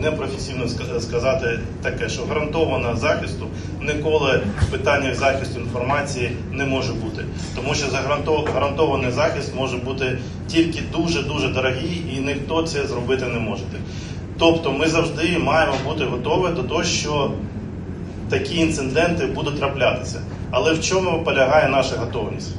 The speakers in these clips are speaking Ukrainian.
непрофесійно сказати таке, що гарантовано захисту ніколи в питаннях захисту інформації не може бути. Тому що гарантований захист може бути тільки дуже-дуже дорогий і ніхто це зробити не може. Тобто ми завжди маємо бути готові до того, що такі інциденти будуть траплятися. Але в чому полягає наша готовність?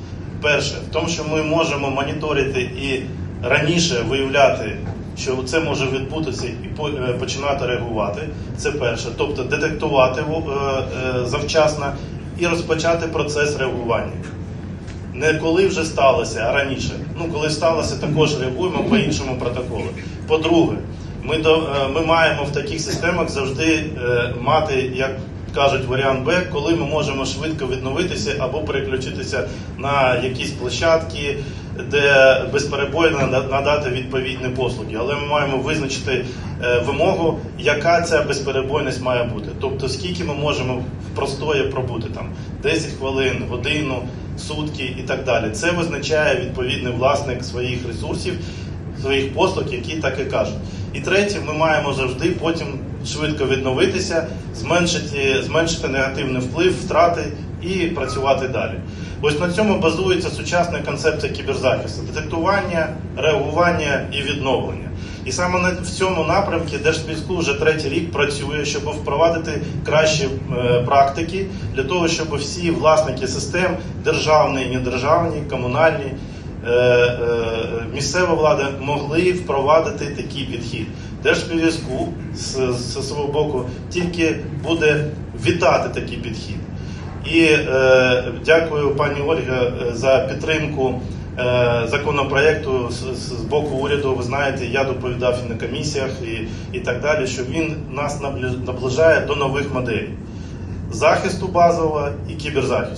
Перше, в тому, що ми можемо моніторити і раніше виявляти, що це може відбутися і е, починати реагувати. Це перше, тобто детектувати е, е, завчасно і розпочати процес реагування. Не коли вже сталося, а раніше. Ну, коли сталося, також реагуємо по іншому протоколу. По-друге, ми, до, ми маємо в таких системах завжди мати, як кажуть, варіант Б, коли ми можемо швидко відновитися або переключитися на якісь площадки, де безперебойно надати відповідні послуги. Але ми маємо визначити е, вимогу, яка ця безперебойність має бути. Тобто, скільки ми можемо в простої пробути там 10 хвилин, годину, сутки і так далі. Це визначає відповідний власник своїх ресурсів, своїх послуг, які так і кажуть. І третє, ми маємо завжди потім швидко відновитися, зменшити, зменшити негативний вплив, втрати і працювати далі. Ось на цьому базується сучасна концепція кіберзахисту: детектування, реагування і відновлення. І саме на в цьому напрямку Держспецслужб вже третій рік працює, щоб впровадити кращі е, практики для того, щоб всі власники систем державні, недержавні, комунальні, місцева влада могли впровадити такий підхід. Держспівзв'язку з, свого боку тільки буде вітати такий підхід. І е, дякую пані Ольга е, за підтримку е, законопроекту з, з боку уряду. Ви знаєте, я доповідав і на комісіях і, і так далі, що він нас наближ- наближає до нових моделей захисту базового і кіберзахисту.